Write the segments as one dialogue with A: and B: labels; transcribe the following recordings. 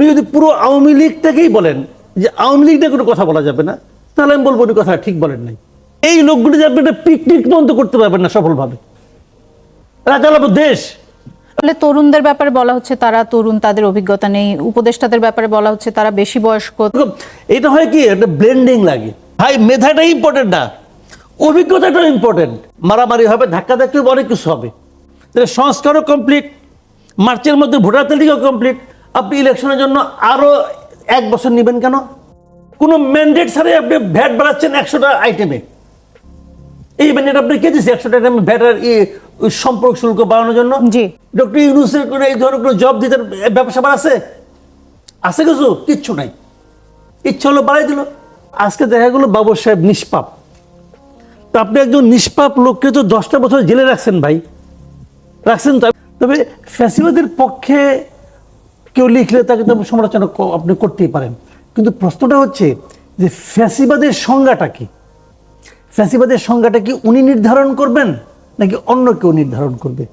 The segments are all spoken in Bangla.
A: উনি যদি পুরো আওয়ামী লীগটাকেই বলেন যে আওয়ামী লীগ নিয়ে কোনো কথা বলা যাবে না তাহলে আমি বলব উনি কথা ঠিক বলেন নাই। এই লোকগুলি যে আপনি একটা পিকনিক বন্ধ করতে পারবেন না সফলভাবে। এরা চালাবো দেশ।
B: তাহলে তরুণদের ব্যাপারে বলা হচ্ছে তারা তরুণ তাদের অভিজ্ঞতা নেই। উপদেষ্টাদের ব্যাপারে বলা হচ্ছে তারা বেশি বয়স্ক।
A: এটা হয় কি একটা ব্লেন্ডিং লাগে। ভাই মেধাটা ইম্পর্টেন্ট না। অভিজ্ঞতাটা ইম্পর্টেন্ট মারামারি হবে ধাক্কা ধাক্কি অনেক কিছু হবে। তাহলে সংস্কারও কমপ্লিট মার্চের মধ্যে ভোটার তালিকাও কমপ্লিট আপনি ইলেকশনের জন্য আরও এক বছর নেবেন কেন? কোনো ম্যান্ডেট ছাড়াই আপনি ভ্যাট বাড়াচ্ছেন একশোটা আইটেমে এই ম্যান্ডেট আপনি কে দিচ্ছে একশোটা আইটেম ভ্যাটের সম্পর্ক শুল্ক বাড়ানোর জন্য?
B: জি।
A: ডক্টর ইউনুসের কোনো এই ধরনের কোনো জব দিতে ব্যবসা আছে আছে কিছু? কিচ্ছু নাই। ইচ্ছা হলো বাড়াই দিল। আজকে দেখা গেলো বাবু সাহেব নিষ্পাপ। তো আপনি একজন নিষ্পাপ লোককে তো দশটা বছর জেলে রাখছেন ভাই। রাখছেন তো তবে ফ্যাসিবাদের পক্ষে কেউ লিখলে তাকে তো সমালোচনা আপনি করতেই পারেন। কিন্তু প্রশ্নটা হচ্ছে যে ফ্যাসিবাদের সংজ্ঞাটা কি? ফ্যাসিবাদের সংজ্ঞাটা কি উনি নির্ধারণ করবেন, নাকি অন্য কেউ নির্ধারণ করবে?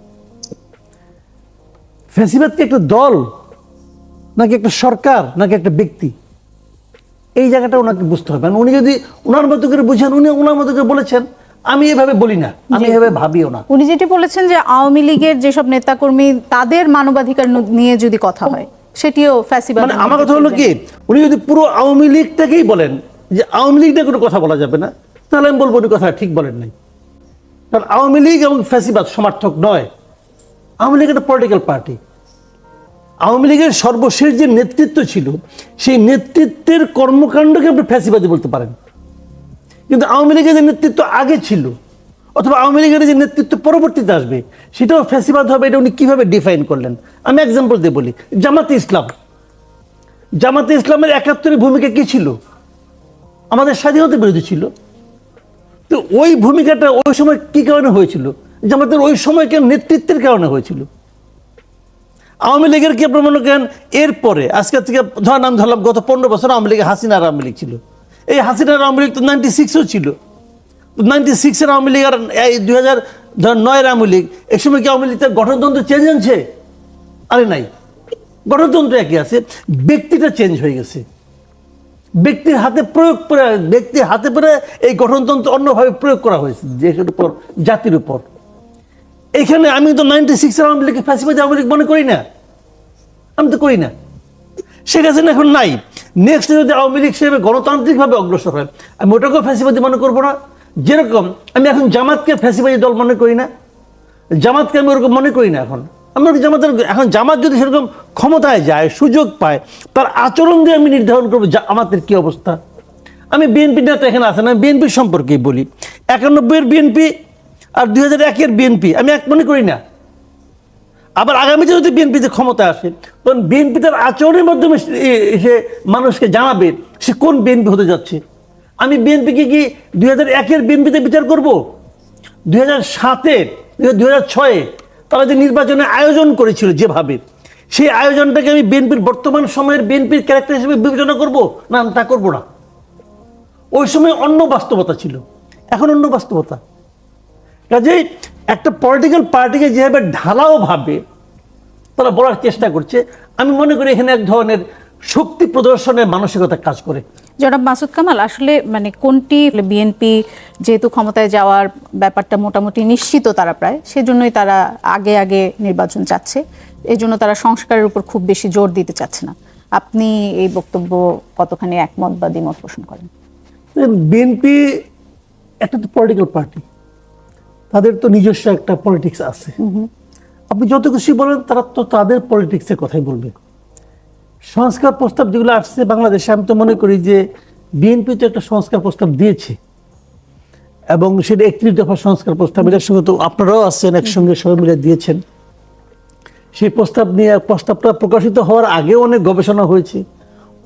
A: ফ্যাসিবাদ কি একটা দল, নাকি একটা সরকার, নাকি একটা ব্যক্তি? এই জায়গাটা ওনাকে বুঝতে হবে। মানে উনি যদি ওনার মতো করে বুঝেন, উনি ওনার মতো করে বলেছেন আমি এভাবে বলি না আমি এভাবে ভাবিও না।
B: উনি যেটি বলেছেন যে আওয়ামী লীগের যেসব নেতাকর্মী তাদের মানবাধিকার নিয়ে যদি কথা হয় সেটিও ফ্যাসিবাদ
A: মানে আমার কথা হলো কি উনি যদি পুরো আওয়ামী লীগটাকেই বলেন যে আওয়ামী লীগ কোনো কথা বলা যাবে না তাহলে আমি বলব উনি কথা ঠিক বলেন নাই। কারণ আওয়ামী লীগ এবং ফ্যাসিবাদ সমর্থক নয়। আওয়ামী লীগ একটা পলিটিক্যাল পার্টি আওয়ামী লীগের সর্বশেষ যে নেতৃত্ব ছিল সেই নেতৃত্বের কর্মকাণ্ডকে আপনি ফ্যাসিবাদী বলতে পারেন। কিন্তু আওয়ামী লীগের যে নেতৃত্ব আগে ছিল, অথবা আওয়ামী লীগের যে নেতৃত্ব পরবর্তীতে আসবে, সেটাও ফ্যাসিবাদ হবে, এটা উনি কীভাবে ডিফাইন করলেন? আমি এক্সাম্পল দিয়ে বলি, জামাতে ইসলাম। জামাতে ইসলামের একাত্তরের ভূমিকা কী ছিল? আমাদের স্বাধীনতা বিরোধী ছিল। তো ওই ভূমিকাটা ওই সময় কী কারণে হয়েছিল? জামাতের ওই সময়কার নেতৃত্বের কারণে হয়েছিল? আওয়ামী লীগের কি আপনার মনে করেন, এরপরে, আজকে থেকে ধর নাম ধরলাম, গত পনেরো বছর আওয়ামী লীগ হাসিনার আওয়ামী লীগ ছিল। এই হাসিনার আওয়ামী লীগ তো নাইনটি সিক্সও ছিল নাইনটি সিক্সের আওয়ামী লীগ আর এই দুই হাজার নয়ের আওয়ামী লীগ, এই সময় কি আওয়ামী লীগের গঠনতন্ত্র চেঞ্জ হচ্ছে আরে নাই। গণতন্ত্র একই আছে। ব্যক্তিটা চেঞ্জ হয়ে গেছে। ব্যক্তির হাতে প্রয়োগ করে, ব্যক্তির হাতে পরে এই গঠনতন্ত্র অন্যভাবে প্রয়োগ করা হয়েছে দেশের উপর, জাতির উপর। এখানে আমি তো নাইনটি সিক্সের আওয়ামী লীগকে ফ্যাসিবাদী আওয়ামী লীগ মনে করি না। আমি তো করি না। শেখ হাসিনা এখন নাই। নেক্সট যদি আওয়ামী লীগ হিসেবে গণতান্ত্রিকভাবে অগ্রসর হয়, আমি ওটাকেও ফ্যাসিবাদী মনে করব না। যেরকম আমি এখন জামাতকে ফ্যাসিবাদী দল মনে করি না। জামাতকে আমি ওরকম মনে করি না এখন। আমরা জামাতের, এখন জামাত যদি সেরকম ক্ষমতায় যায়, সুযোগ পায়, তার আচরণ দিয়ে আমি নির্ধারণ করব আমাদের কি অবস্থা। আমি বিএনপি নেতা এখানে আছে না বিএনপির সম্পর্কেই বলি। একানব্বইয়ের বিএনপি আর দুই হাজার একের বিএনপি, আমি এক মনে করি না। আবার আগামীতে যদি বিএনপিতে ক্ষমতা আসে, তখন বিএনপি তার আচরণের মাধ্যমে সে- মানুষকে জানাবে সে কোন বিএনপি হতে যাচ্ছে। আমি বিএনপিকে কি দুই হাজার একের বিএনপিতে বিচার করব? দুই হাজার সাতের দুই হাজার ছয়ে তারা যে নির্বাচনে আয়োজন করেছিল যেভাবে, সেই আয়োজনটাকে আমি বিএনপির বর্তমান সময়ের বিএনপির ক্যারেক্টার হিসেবে বিবেচনা করব? না, আমি তা করব না। ওই সময় অন্য বাস্তবতা ছিল। এখন অন্য বাস্তবতা। কাজেই একটা পলিটিক্যাল পার্টিকে যেভাবে ঢালাও ভাবে তারা বলার চেষ্টা করছে। আমি মনে করি এখানে এক ধরনের শক্তি প্রদর্শনের মানসিকতা কাজ করে।
B: জনাব মাসুদ কামাল আসলে মানে কোনটি বিএনপি যেহেতু ক্ষমতায় যাওয়ার ব্যাপারটা মোটামুটি নিশ্চিত তারা প্রায় সেজন্যই তারা আগে আগে নির্বাচন চাচ্ছে। এই জন্য তারা সংস্কারের উপর খুব বেশি জোর দিতে চাচ্ছে না। আপনি এই বক্তব্য কতখানি একমত বা দ্বিমত পোষণ করেন?
A: বিএনপি একটা তো পলিটিক্যাল পার্টি তাদের তো নিজস্ব একটা পলিটিক্স আছে। আপনি যত খুশি বলেন, তারা তো তাদের পলিটিক্সের কথাই বলবে। সংস্কার প্রস্তাব যেগুলো আসছে বাংলাদেশে, আমি তো মনে করি যে বিএনপি তো একটা সংস্কার প্রস্তাব দিয়েছে। এবং সেটা একত্রিশ দফা সংস্কার প্রস্তাব, এটার সঙ্গে তো আপনারাও আসছেন একসঙ্গে সবাই মিলে দিয়েছেন। সেই প্রস্তাব নিয়ে প্রস্তাবটা প্রকাশিত হওয়ার আগেও অনেক গবেষণা হয়েছে,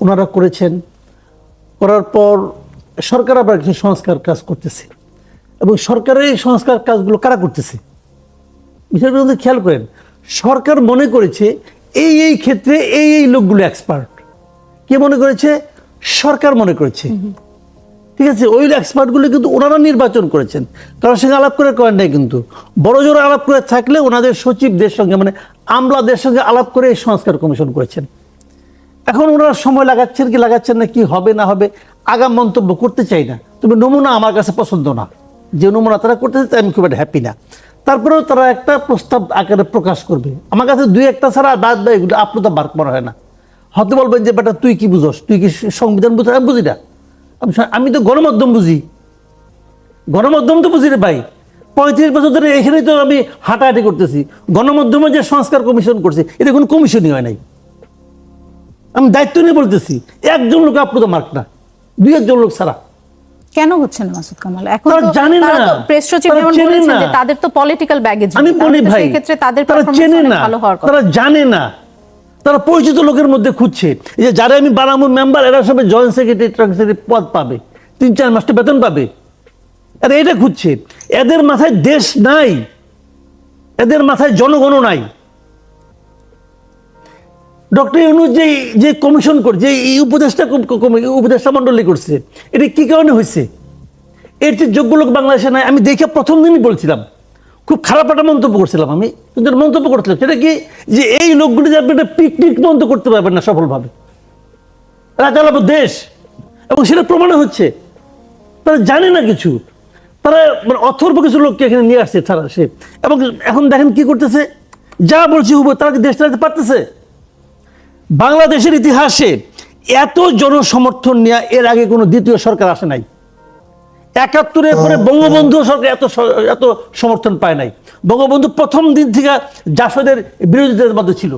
A: ওনারা করেছেন। করার পর সরকার আবার কিছু সংস্কার কাজ করতেছে। এবং সরকারের এই সংস্কার কাজগুলো কারা করতেছে? বিষয়টা কিন্তু খেয়াল করেন সরকার মনে করেছে এই এই ক্ষেত্রে এই এই লোকগুলো এক্সপার্ট কে মনে করেছে? সরকার মনে করেছে। ঠিক আছে ওই এক্সপার্টগুলো কিন্তু ওনারা নির্বাচন করেছেন। কারোর সঙ্গে আলাপ করে করেন নাই কিন্তু। বড় জোর আলাপ করে থাকলে ওনাদের সচিবদের সঙ্গে মানে আমলাদের সঙ্গে আলাপ করে এই সংস্কার কমিশন করেছেন। এখন ওনারা সময় লাগাচ্ছেন কি লাগাচ্ছেন না কি হবে না হবে আগাম মন্তব্য করতে চাই না। তবে নমুনা আমার কাছে পছন্দ না। যে নমুনা তারা করতেছে আমি খুব একটা হ্যাপি না। তারপরেও তারা একটা প্রস্তাব আকারে প্রকাশ করবে। আমার কাছে দুই একটা ছাড়া বাদ বাই এগুলো আপনার তো বার করা হয় না। হয়তো বলবেন যে, বেটা, তুই কি বুঝোস? তুই কি সংবিধান বুঝ আমি বুঝি না। আমি আমি তো গণমাধ্যম বুঝি। গণমাধ্যম তো বুঝি রে ভাই। পঁয়ত্রিশ বছর ধরে এখানেই তো আমি হাঁটাহাঁটি করতেছি। গণমাধ্যমে যে সংস্কার কমিশন করছে, এটা কোনো কমিশনই হয় নাই। আমি দায়িত্ব নিয়ে বলতেছি, একজন লোক আপ্লুত মার্ক না। দুই একজন লোক ছাড়া।
B: কেন হচ্ছে না মাসুদ কামাল? এখন
A: জানে না।
B: প্রেস সচিব যেমন বলেছেন যে তাদের তো পলিটিক্যাল ব্যাগেজ
A: আমি বলি ভাই
B: ক্ষেত্রে তাদের পারফরম্যান্স
A: চেনে না।
B: ভালো হওয়ার কথা।
A: তারা জানে না। তারা পরিচিত লোকের মধ্যে খুঁজছে। এই যে যারা আমি বারামুর মেম্বার এরা সবাই জয়েন্ট সেক্রেটারি সেক্রেটারি পদ পাবে। তিন চার মাসটা বেতন পাবে। এরা এটা খুঁজছে। এদের মাথায় দেশ নাই। এদের মাথায় জনগণ নাই। ডক্টর ইউনুস যে যে কমিশন করছে এই উপদেষ্টা উপদেষ্টা মন্ডলী করছে, এটা কি কারণে হয়েছে এর যে যোগ্য লোক বাংলাদেশে নাই। আমি দেখে প্রথম দিনই বলছিলাম, খুব খারাপ একটা মন্তব্য করছিলাম আমি, কিন্তু মন্তব্য করছিলাম। সেটা কি? যে এই লোকগুলি যে আপনি একটা পিকনিক বন্ধ করতে পারবেন না সফলভাবে। চালাবো দেশ, এবং সেটা প্রমাণ হচ্ছে। তারা জানে না কিছু। তারা মানে অথর্ব কিছু লোককে এখানে নিয়ে আসছে, তারা সে। এবং এখন দেখেন কি করতেছে? যা বলছি হুবো তারা কি দেশ চালাতে পারতেছে? বাংলাদেশের ইতিহাসে এত জনসমর্থন নেওয়া এর আগে কোনো দ্বিতীয় সরকার আসে নাই। একাত্তরের পরে বঙ্গবন্ধু সরকার এত এত সমর্থন পায় নাই। বঙ্গবন্ধু প্রথম দিন থেকে জাসদের বিরোধিতার মধ্যে ছিল।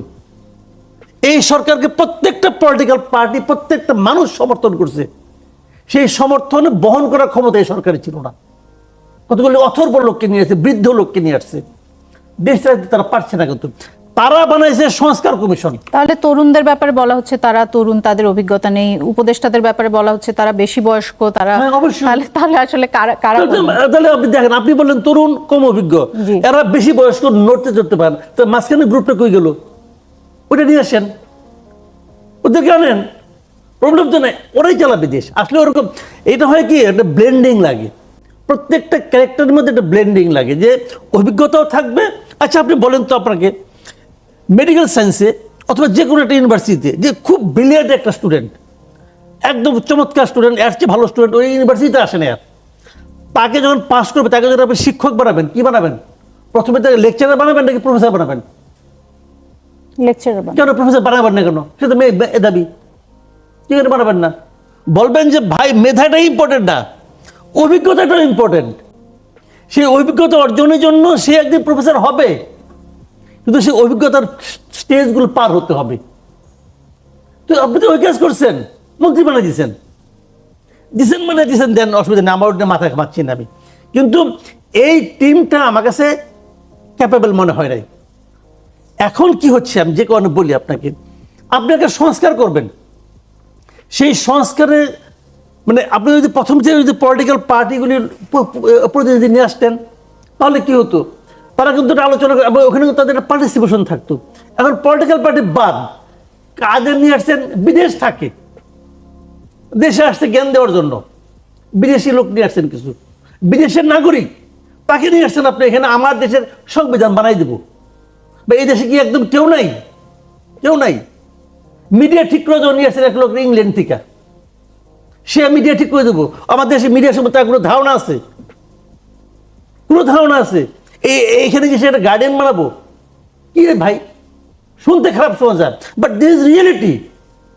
A: এই সরকারকে প্রত্যেকটা পলিটিক্যাল পার্টি প্রত্যেকটা মানুষ সমর্থন করছে। সেই সমর্থন বহন করার ক্ষমতা এই সরকারের ছিল না। কতগুলি অথর্ব লোককে নিয়ে আসছে বৃদ্ধ লোককে নিয়ে আসছে। দেশটা তারা পারছে না কিন্তু। তারা বানাইছে সংস্কার কমিশন।
B: তাহলে তরুণদের ব্যাপারে বলা হচ্ছে তারা তরুণ তাদের অভিজ্ঞতা নেই। উপদেষ্টাদের ব্যাপারে বলা হচ্ছে তারা বেশি বয়স্ক তারা
A: হ্যাঁ।
B: তাহলে তাহলে আসলে কারা কারা
A: তাহলে আপনি দেখেন আপনি বললেন তরুণ কম অভিজ্ঞ। এরা বেশি বয়স্ক নড়তে চড়তে পারেন তো মাঝখানে গ্রুপটা কই গেল? ওটা নিয়ে আসেন। ওদেরকে আনেন। প্রবলেম তো নেই ওরাই চালাবে দেশ। আসলে ওরকম এটা হয় কি একটা ব্লেন্ডিং লাগে। প্রত্যেকটা ক্যারেক্টারের মধ্যে একটা ব্লেন্ডিং লাগে যে অভিজ্ঞতাও থাকবে। আচ্ছা আপনি বলেন তো আপনাকে। মেডিকেল সায়েন্সে অথবা যে কোনো একটা ইউনিভার্সিটিতে যে খুব ব্রিলিয়ান্ট একটা স্টুডেন্ট একদম চমৎকার স্টুডেন্ট এর চেয়ে ভালো স্টুডেন্ট ওই ইউনিভার্সিটিতে আসে না আর। তাকে যখন পাস করবে তাকে যখন আপনি শিক্ষক বানাবেন কি বানাবেন? প্রথমে তাকে লেকচারার বানাবেন নাকি প্রফেসর বানাবেন?
B: লেকচারার।
A: কেন প্রফেসর বানাবেন না কেন? সে তো দাবি। কি করে বানাবেন না? বলবেন যে ভাই মেধাটাই ইম্পর্টেন্ট না। অভিজ্ঞতাটাও ইম্পর্টেন্ট সেই অভিজ্ঞতা অর্জনের জন্য সে একদিন প্রফেসর হবে। কিন্তু সেই অভিজ্ঞতার স্টেজগুলো পার হতে হবে। তো আপনি তো ওই কাজ করছেন, মন্ত্রী বানিয়ে দিয়েছেন। দিছেন মানে দিছেন দেন অসুবিধা নেই, আমার মাথা ঘামাচ্ছি না আমি। কিন্তু এই টিমটা আমার কাছে ক্যাপেবল মনে হয় নাই। এখন কি হচ্ছে, আমি যে কারণে বলি আপনাকে, আপনি একটা সংস্কার করবেন। সেই সংস্কারে মানে আপনি যদি প্রথম থেকে যদি পলিটিক্যাল পার্টিগুলির প্রতিনিধি নিয়ে আসতেন, তাহলে কি হতো? তারা কিন্তু আলোচনা করে ওখানে তাদের পার্টিসিপেশন থাকতো। এখন পলিটিক্যাল পার্টি বাদ, কাদের নিয়ে আসছেন? বিদেশ থাকে। দেশে আসছে জ্ঞান দেওয়ার জন্য। বিদেশি লোক নিয়ে আসছেন কিছু। বিদেশের নাগরিক, তাকে নিয়ে আসছেন আপনি, এখানে আমার দেশের সংবিধান বানাই দেবো। বা এই দেশে কি একদম কেউ নাই? কেউ নাই। মিডিয়া ঠিক করে দেবো নিয়ে আসছেন এক লোক ইংল্যান্ড থেকে, সে মিডিয়া ঠিক করে দেবো। আমার দেশে মিডিয়া সম্বন্ধে তার কোনো ধারণা আছে? কোনো ধারণা আছে? এই এইখানে কি সে একটা গার্ডেন বানাবো। কি ভাই? শুনতে খারাপ শোনা যায় বাট দিস ইজ রিয়েলিটি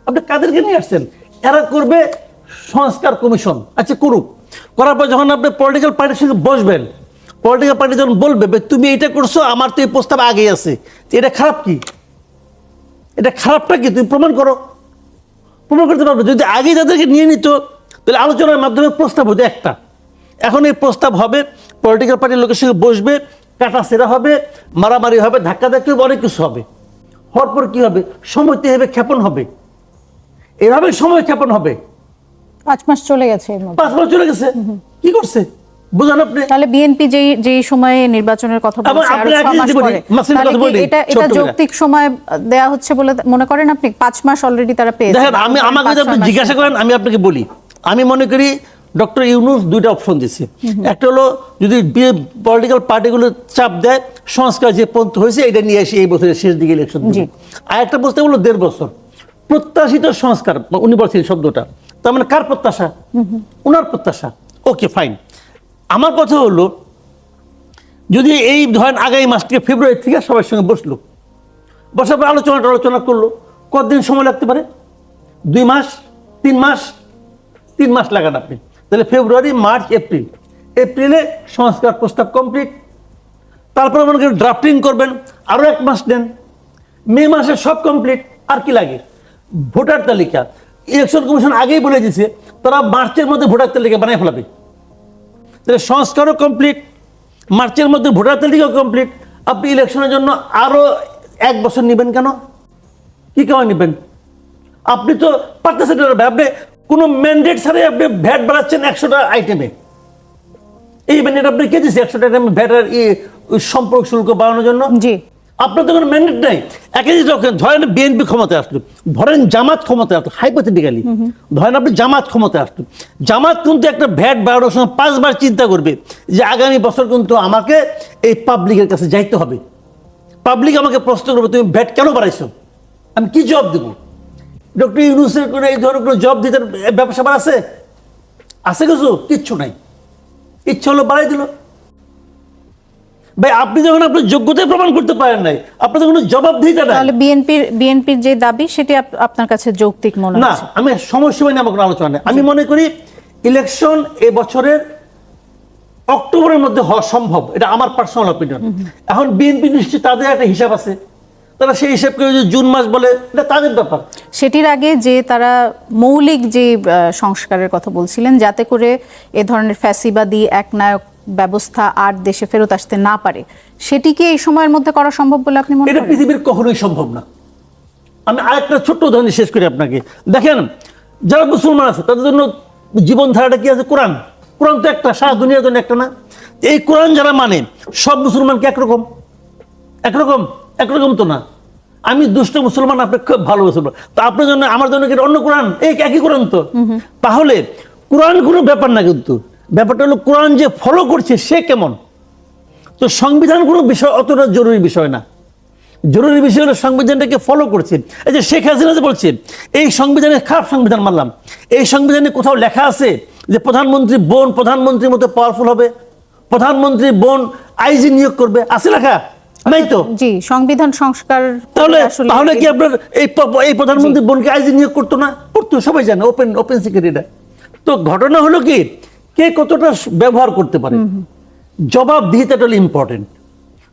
A: আপনি কাদেরকে নিয়ে আসছেন? এরা করবে সংস্কার কমিশন। আচ্ছা করুক। করার পর যখন আপনি পলিটিক্যাল পার্টির সঙ্গে বসবেন পলিটিক্যাল পার্টি যখন বলবে "বে, তুমি এটা করছ আমার তো এই প্রস্তাব আগে আছে। এটা খারাপ কি? এটা খারাপটা কি? তুমি প্রমাণ করো। প্রমাণ করতে পারবে। যদি আগে যাদেরকে নিয়ে নিত তাহলে আলোচনার মাধ্যমে প্রস্তাব হতো একটা। এখন এই প্রস্তাব হবে পলিটিক্যাল পার্টির লোকের সঙ্গে বসবে কাটা সেরা হবে মারামারি হবে ধাক্কা ধাক্কি হবে অনেক কিছু হবে। হওয়ার পর কি হবে? সময়তে হবে ক্ষেপণ হবে। এভাবে সময় ক্ষেপণ হবে।
B: পাঁচ মাস চলে গেছে
A: পাঁচ বছর চলে গেছে? কি করছে? বুঝান আপনি।
B: তাহলে বিএনপি যেই যেই সময়ে নির্বাচনের কথা বলছে
A: আরও
B: মাস পরে। এটা এটা যৌক্তিক সময় দেয়া হচ্ছে বলে মনে করেন আপনি? পাঁচ মাস অলরেডি তারা পেয়েছে।
A: দেখেন আমি আমাকে যদি আপনি জিজ্ঞাসা করেন আমি আপনাকে বলি। আমি মনে করি ডক্টর ইউনুস দুইটা অপশন দিচ্ছে একটা হলো যদি পলিটিক্যাল পার্টিগুলো চাপ দেয় সংস্কার যে পন্থ হয়েছে এটা নিয়ে আসি এই বছরের শেষ দিকে ইলেকশন আর একটা প্রস্তাব হলো দেড় বছর। প্রত্যাশিত সংস্কার উনি বলছেন শব্দটা তার মানে কার প্রত্যাশা? ওনার প্রত্যাশা। ওকে ফাইন আমার কথা হলো যদি এই ধরেন আগামী মাস থেকে ফেব্রুয়ারি থেকে সবার সঙ্গে বসল বসার পর আলোচনা আলোচনা করল কতদিন সময় লাগতে পারে? দুই মাস? তিন মাস? তিন মাস লাগান আপনি। তাহলে ফেব্রুয়ারি, মার্চ, এপ্রিল। এপ্রিলে সংস্কার প্রস্তাব কমপ্লিট তারপরে মনে করেন ড্রাফটিং করবেন আরও এক মাস নেন মে মাসে সব কমপ্লিট আর কি লাগে? ভোটার তালিকা। ইলেকশন কমিশন আগেই বলে দিয়েছে, তারা মার্চের মধ্যে ভোটার তালিকা বানিয়ে ফেলাবে। তাহলে সংস্কারও কমপ্লিট মার্চের মধ্যে ভোটার তালিকাও কমপ্লিট আপনি ইলেকশনের জন্য আরও এক বছর নেবেন কেন? কি কেমন নেবেন? আপনি তো পারতেছেন আপনি কোনো ম্যান্ডেট ছাড়াই আপনি ভ্যাট বাড়াচ্ছেন একশোটা আইটেমে এই ম্যান্ডেট আপনি কে দিচ্ছে একশোটা আইটেমে ভ্যাটের ই সম্পর্ক শুল্ক বাড়ানোর জন্য?
B: জি।
A: আপনার তো কোনো ম্যান্ডেট নাই। একই জিনিস যখন ধরেন বিএনপি ক্ষমতায় আসলো। ধরেন জামাত ক্ষমতায় আসলো হাইপোথেটিক্যালি ধরেন আপনি জামাত ক্ষমতায় আসলো। জামাত কিন্তু একটা ভ্যাট বাড়ানোর সময় পাঁচবার চিন্তা করবে যে আগামী বছর কিন্তু আমাকে এই পাবলিকের কাছে যাইতে হবে। পাবলিক আমাকে প্রশ্ন করবে তুমি ভ্যাট কেন বাড়াইছো? আমি কি জবাব দেবো? ডক্টর ইউনুসের করে এই ধরনের কোনো জব দিতে ব্যবসা বাড়াছে আছে? কিছু? কিচ্ছু নাই। ইচ্ছা হলো বাড়াই দিল। ভাই আপনি যখন আপনার যোগ্যতায় প্রমাণ করতে পারেন নাই আপনার কোনো জবাবদিহিতা নাই।
B: তাহলে বিএনপির বিএনপির যে দাবি সেটি আপনার কাছে যৌক্তিক মনে
A: না আমি সমস্যা নিয়ে আমার কোনো আলোচনা নেই। আমি মনে করি ইলেকশন এ বছরের অক্টোবরের মধ্যে হওয়া সম্ভব। এটা আমার পার্সোনাল অপিনিয়ন এখন বিএনপি নিশ্চয়ই তাদের একটা হিসাব আছে। তারা সেই হিসাব করে যদি জুন মাস বলে এটা তাদের ব্যাপার।
B: সেটির আগে যে তারা মৌলিক যে সংস্কারের কথা বলছিলেন যাতে করে এ ধরনের ফ্যাসিবাদী একনায়ক ব্যবস্থা আর দেশে ফেরত আসতে না পারে সেটিকে এই সময়ের মধ্যে করা সম্ভব বলে আপনি মনে
A: এটা পৃথিবীর কখনোই সম্ভব না। আমি আরেকটা ছোট্ট উদাহরণ শেষ করি আপনাকে। দেখেন যারা মুসলমান আছে তাদের জন্য জীবনধারাটা কি আছে? কোরআন। কোরআন তো একটা সারা দুনিয়ার জন্য একটা না। এই কোরআন যারা মানে সব মুসলমানকে একরকম। একরকম। একরকম তো না। আমি দুষ্ট মুসলমান আপনি খুব ভালো মুসলমান। তো আপনার জন্য আমার জন্য কি অন্য কোরআন? এই একই কোরআন তো। তাহলে কোরআন কোনো ব্যাপার না কিন্তু। ব্যাপারটা হলো কোরআন যে ফলো করছে সে কেমন? তো সংবিধান কোনো বিষয় অতটা জরুরি বিষয় না। জরুরি বিষয় হলো সংবিধানটাকে ফলো করছে। এই যে শেখ হাসিনা যে বলছে এই সংবিধানে খারাপ সংবিধান মানলাম। এই সংবিধানে কোথাও লেখা আছে যে প্রধানমন্ত্রী বোন প্রধানমন্ত্রীর মতো পাওয়ারফুল হবে। প্রধানমন্ত্রী বোন আইজি নিয়োগ করবে। আছে লেখা? নাই তো?
B: জি সংবিধান সংস্কার
A: তাহলে তাহলে কি আপনার এই এই প্রধানমন্ত্রী বোনকে আইজি নিয়োগ করতো না? করতো সবাই জানে ওপেন ওপেন তো ঘটনা হলো কি কে কতটা ব্যবহার করতে পারে? জবাবদিহিতাটা ইম্পর্টেন্ট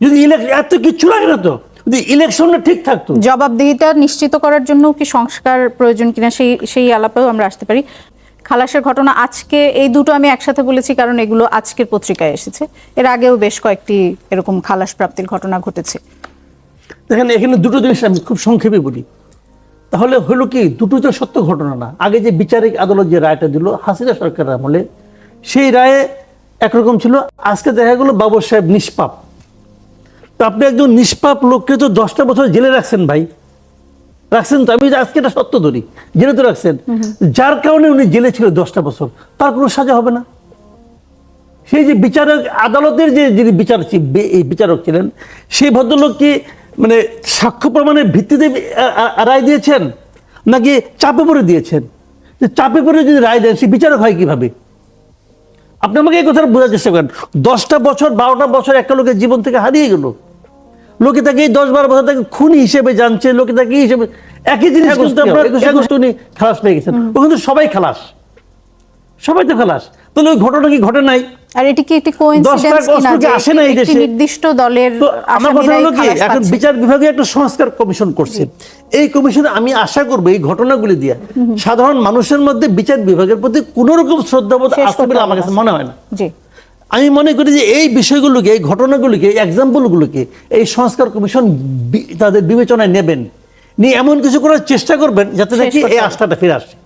A: যদি ইলেকশন এত কিচ্ছু লাগে না তো? যদি ইলেকশনটা ঠিক থাকতো?
B: জবাবদিহিতা নিশ্চিত করার জন্য কি সংস্কার প্রয়োজন কিনা সেই সেই আলাপেও আমরা আসতে পারি। খালাসের ঘটনা আজকে, এই দুটো আমি একসাথে বলেছি কারণ এগুলো আজকের পত্রিকায় এসেছে। এর আগেও বেশ কয়েকটি এরকম খালাস প্রাপ্তির ঘটনা ঘটেছে।
A: দেখেন, এখানে দুটো জিনিস আমি খুব সংক্ষেপে বলি। তাহলে হলো কি, দুটো তো সত্য ঘটনা না। আগে যে বিচারিক আদালত যে রায়টা দিল, হাসিনা সরকারের আমলে, সেই রায়ে একরকম ছিল, আজকে দেখা গেলো বাবর সাহেব নিষ্পাপ। তো আপনি একজন নিষ্পাপ লোককে তো দশটা বছর জেলে রাখছেন ভাই। রাখছেন তো আমি আজকে এটা সত্য ধরি জেলে তো রাখছেন যার কারণে উনি জেলে ছিল দশটা বছর তার কোনো সাজা হবে না। সেই যে বিচারক আদালতের যে যিনি বিচার বিচারক ছিলেন সেই ভদ্রলোক কি মানে সাক্ষ্য প্রমাণের ভিত্তিতে রায় দিয়েছেন? নাকি চাপে পড়ে দিয়েছেন? যে চাপে পড়ে যদি রায় দেন সে বিচারক হয় কীভাবে? আপনি আমাকে এই কথাটা বোঝার চেষ্টা করেন। দশটা বছর বারোটা বছর একটা লোকের জীবন থেকে হারিয়ে গেল। লোকে তাকে এই দশ বারো বছর তাকে খুনি হিসেবে জানছে লোকে তাকে হিসেবে একই জিনিস কিন্তু আপনার উনি খালাস পেয়ে গেছেন। ও কিন্তু সবাই খালাস। সবাই তো খালাস। তাহলে ওই ঘটনা কি ঘটে নাই?
B: আর এটি কি একটি কোইন্সিডেন্স কিনা যে
A: আসে না এই দেশে?
B: নির্দিষ্ট দলের
A: আমার কথা হলো কি এখন বিচার বিভাগে একটা সংস্কার কমিশন করছে। এই কমিশনে আমি আশা করব এই ঘটনাগুলি দিয়ে সাধারণ মানুষের মধ্যে বিচার বিভাগের প্রতি কোন রকম শ্রদ্ধাবোধ আসতে বলে আমার কাছে মনে হয় না।
B: জি।
A: আমি মনে করি যে এই বিষয়গুলোকে এই ঘটনাগুলোকে এক্সাম্পলগুলোকে এই সংস্কার কমিশন তাদের বিবেচনায় নেবেন। নিয়ে এমন কিছু করার চেষ্টা করবেন যাতে
B: দেখি
A: নাকি এই আস্থাটা ফিরে আসে।